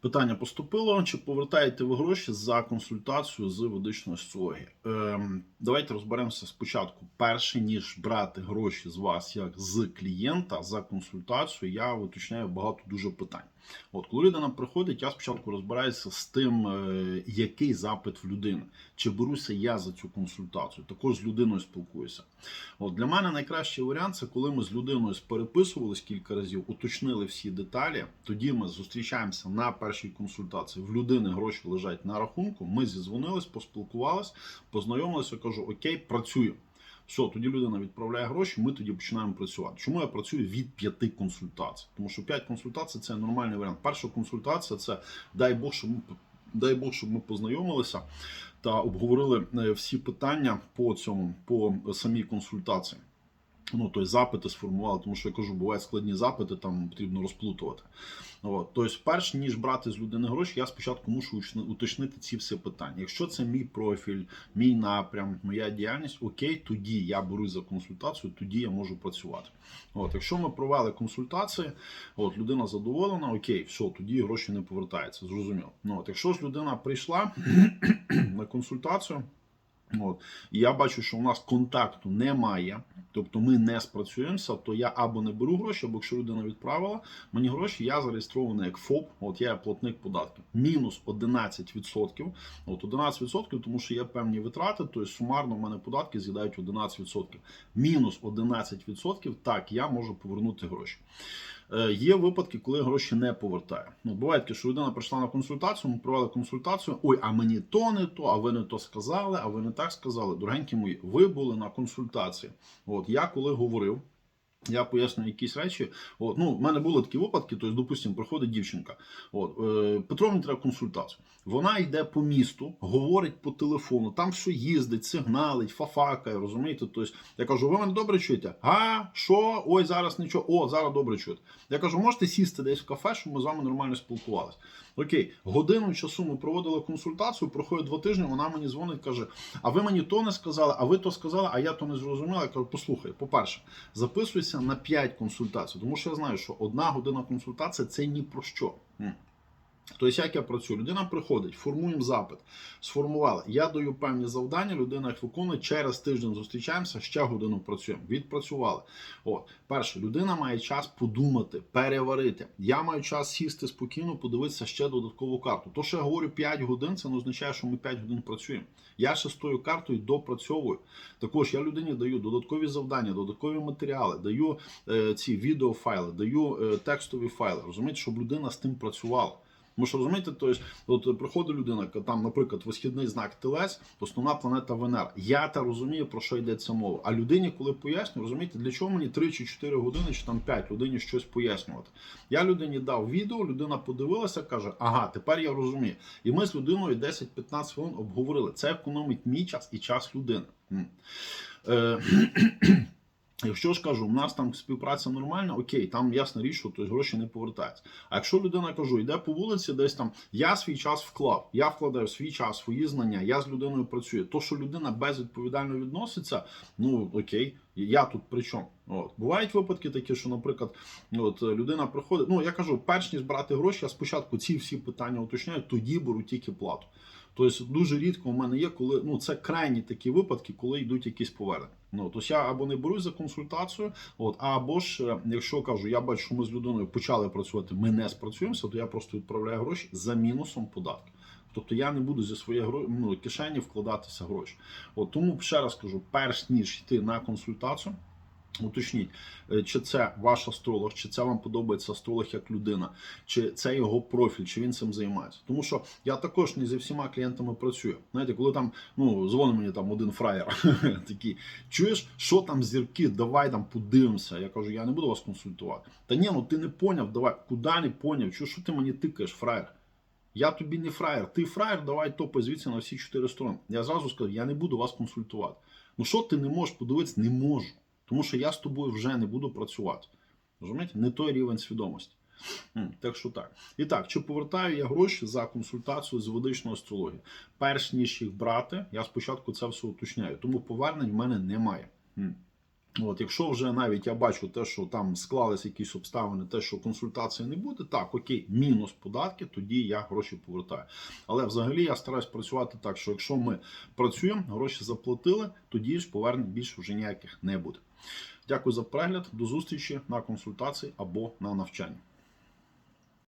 Питання поступило: чи повертаєте ви гроші за консультацію з ведичної астрології? Ем, давайте розберемося спочатку. Перше ніж брати гроші з вас як з клієнта за консультацію, я уточняю багато дуже питань. От коли людина приходить, я спочатку розбираюся з тим, е, який запит в людини, чи беруся я за цю консультацію. Також з людиною спілкуюся. От для мене найкращий варіант це коли ми з людиною переписувались кілька разів, уточнили всі деталі. Тоді ми зустрічаємося на першій консультації. В людини гроші лежать на рахунку. Ми зізвонились, поспілкувались, познайомилися. Кажу, окей, працюємо. Все, тоді людина відправляє гроші, ми тоді починаємо працювати. Чому я працюю від п'яти консультацій? Тому що п'ять консультацій це нормальний варіант. Перша консультація це дай Бог, щоб ми дай Бог, щоб ми познайомилися та обговорили е, всі питання по цьому, по самій консультації. Ну, тобто запити сформували, тому що я кажу, бувають складні запити, там потрібно розплутувати. От. Тобто, перш ніж брати з людини гроші, я спочатку мушу уточнити ці всі питання. Якщо це мій профіль, мій напрям, моя діяльність, окей, тоді я берусь за консультацію, тоді я можу працювати. От, якщо ми провели консультації, от людина задоволена, окей, все, тоді гроші не повертаються. Зрозуміло. Ну, от, якщо ж людина прийшла на консультацію. От. Я бачу, що у нас контакту немає, тобто ми не спрацюємося, то я або не беру гроші, або якщо людина відправила мені гроші, я зареєстрований як ФОП, от я платник податків. Мінус 11%. От 11%, тому що є певні витрати, тобто сумарно в мене податки з'їдають 11%. Мінус 11%, так, я можу повернути гроші. Е, Є випадки, коли гроші не повертає. Ну, буває таке, що людина прийшла на консультацію, ми провели консультацію. Ой, а мені то не то, а ви не то сказали, а ви не так сказали. Дорогенькі мої, ви були на консультації. От я коли говорив. Я поясню якісь речі. От, ну, в мене були такі випадки, тобто, допустимо, приходить дівчинка. От, е, Петро мені треба консультацію. Вона йде по місту, говорить по телефону, там що їздить, сигналить, фафакає, розумієте? Тобто, я кажу, ви мене добре чуєте? А, що? Ой, зараз нічого. О, зараз добре чуєте. Я кажу, можете сісти десь в кафе, щоб ми з вами нормально спілкувалися. Окей, годину часу ми проводили консультацію, проходить два тижні, вона мені дзвонить, каже: А ви мені то не сказали, а ви то сказали, а я то не зрозуміла. Я кажу, послухай, по-перше, записуйся на 5 консультацій, тому що я знаю, що одна година консультації це ні про що. Тобто, як я працюю? Людина приходить, формуємо запит, сформували. Я даю певні завдання, людина їх виконує. Через тиждень зустрічаємося, ще годину працюємо. Відпрацювали. От, перше, людина має час подумати, переварити. Я маю час сісти спокійно, подивитися ще додаткову карту. То, що я говорю 5 годин, це не означає, що ми 5 годин працюємо. Я ще з тою картою допрацьовую. Також я людині даю додаткові завдання, додаткові матеріали, даю е, ці відеофайли, даю е, текстові файли. Розумієте, щоб людина з тим працювала. Тому що розумієте, то есть, от приходить людина, там, наприклад, висхідний знак Телес, основна планета Венера. Я та розумію, про що йдеться мова. А людині, коли поясню, розумієте, для чого мені 3 чи 4 години, чи там 5 людині щось пояснювати. Я людині дав відео, людина подивилася, каже, ага, тепер я розумію. І ми з людиною 10-15 хвилин обговорили. Це економить мій час і час людини. Якщо ж кажу, у нас там співпраця нормальна, окей, там ясна річ, що тобто, гроші не повертаються. А якщо людина кажу, йде по вулиці, десь там я свій час вклав, я вкладаю свій час, свої знання, я з людиною працюю. То, що людина безвідповідально відноситься, ну окей, я тут при чому? От. Бувають випадки такі, що, наприклад, от людина приходить. Ну я кажу, перш ніж брати гроші, я спочатку ці всі питання уточняю, тоді беру тільки плату. Тобто дуже рідко в мене є, коли ну це крайні такі випадки, коли йдуть якісь повернення. Ну тобто я або не берусь за консультацію, от або ж е, якщо кажу, я бачу, що ми з людиною почали працювати, ми не спрацюємося, то я просто відправляю гроші за мінусом податку. Тобто я не буду зі своєї ну, кишені вкладатися гроші. От тому ще раз кажу, перш ніж йти на консультацію. Уточніть, е, чи це ваш астролог, чи це вам подобається астролог як людина, чи це його профіль, чи він цим займається. Тому що я також не зі всіма клієнтами працюю. Знаєте, коли там ну дзвонить мені там один фраєр, такий, чуєш, що там зірки, давай там подивимося. Я кажу, я не буду вас консультувати. Та ні, ну ти не поняв, давай, куди не поняв, що, що ти мені тикаєш, фраєр? Я тобі не фраєр, ти фраєр, давай топай звідси на всі чотири сторони. Я зразу сказав, я не буду вас консультувати. Ну що ти не можеш подивитися? Не можу. Тому що я з тобою вже не буду працювати. Розумієте? Не той рівень свідомості. Так що так. І так, чи повертаю я гроші за консультацію з ведичної астрології? Перш ніж їх брати, я спочатку це все уточняю. Тому повернень в мене немає. От, якщо вже навіть я бачу те, що там склались якісь обставини, те, що консультації не буде, так, окей, мінус податки, тоді я гроші повертаю. Але взагалі я стараюсь працювати так, що якщо ми працюємо, гроші заплатили, тоді ж повернень більше вже ніяких не буде. Дякую за перегляд. До зустрічі на консультації або на навчання.